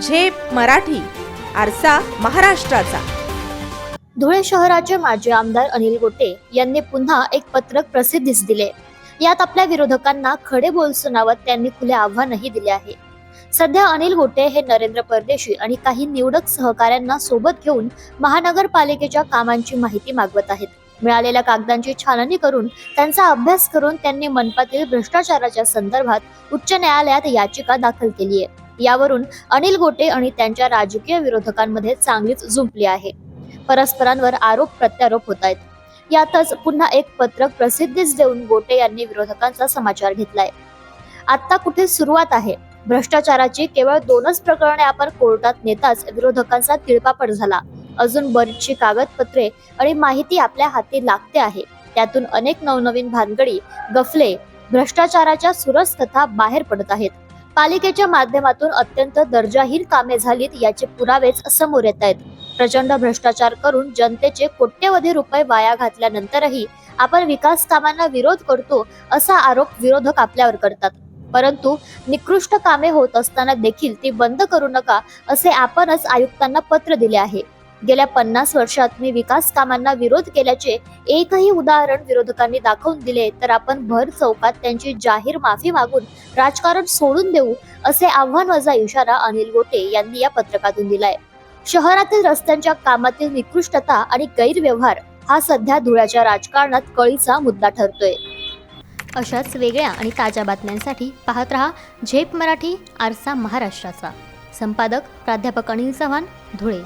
झेप मराठी आरसा महाराष्ट्राचा. धुळे शहराचे माजी आमदार अनिल गोटे यांनी पुन्हा एक पत्रक प्रसिद्धीस दिले. यात आपल्या विरोधकांना खडे बोल सुनावत त्यांनी खुले आव्हानही दिले आहे. सध्या अनिल गोटे हे नरेंद्र परदेशी आणि काही निवडक सहकाऱ्यांना सोबत घेऊन महानगरपालिकेच्या कामांची माहिती मागवत आहेत. मिळालेल्या कागदांची छाननी करून त्यांचा अभ्यास करून त्यांनी मनपातील भ्रष्टाचाराच्या संदर्भात उच्च न्यायालयात याचिका दाखल केली आहे यावरून अनिल गोटे आणि त्यांच्या राजकीय विरोधकांमध्ये चांगलीच झुंपली आहे. परस्परांवर आरोप प्रत्यारोप होत आहेत. यातच पुन्हा एक पत्रक प्रसिद्धीच देऊन गोटे यांनी विरोधकांचा समाचार घेतलाय. आता कुठे सुरुवात आहे? भ्रष्टाचाराची केवळ दोनच प्रकरणे आपण कोर्टात नेताच विरोधकांचा तिळपापड झाला. अजून बरीचशी कागदपत्रे आणि माहिती आपल्या हाती लागते आहे. त्यातून अनेक नवनवीन भानगडी गफले भ्रष्टाचाराच्या सुरस कथा बाहेर पडत आहेत. पालिकेच्या माध्यमातून अत्यंत दर्जाहीन कामे झालीत याचे पुरावेच समोर येत आहेत. प्रचंड भ्रष्टाचार करून जनतेचे कोट्यवधी रुपये वाया घातल्यानंतरही आपण विकास कामांना विरोध करतो असा आरोप विरोधक आपल्यावर करतात. परंतु निकृष्ट कामे होत असताना देखील ती बंद करू नका असे आपणच आयुक्तांना पत्र दिले आहे. गेल्या पन्नास वर्षात मी विकास कामांना विरोध केल्याचे एकही उदाहरण विरोधकांनी दाखवून दिले तर आपण भर चौकात त्यांची जाहीर माफी मागून राजकारण सोडून देऊ असे आव्हान वजा इशारा अनिल गोटे यांनी या पत्रकातून दिलाय. शहरातील रस्त्यांच्या कामातील निकृष्टता आणि गैरव्यवहार हा सध्या धुळ्याच्या राजकारणात कळीचा मुद्दा ठरतोय. अशाच वेगळ्या आणि ताज्या बातम्यांसाठी पाहत रहा झेप मराठी आरसा महाराष्ट्राचा. संपादक प्राध्यापक अनिल चव्हाण धुळे.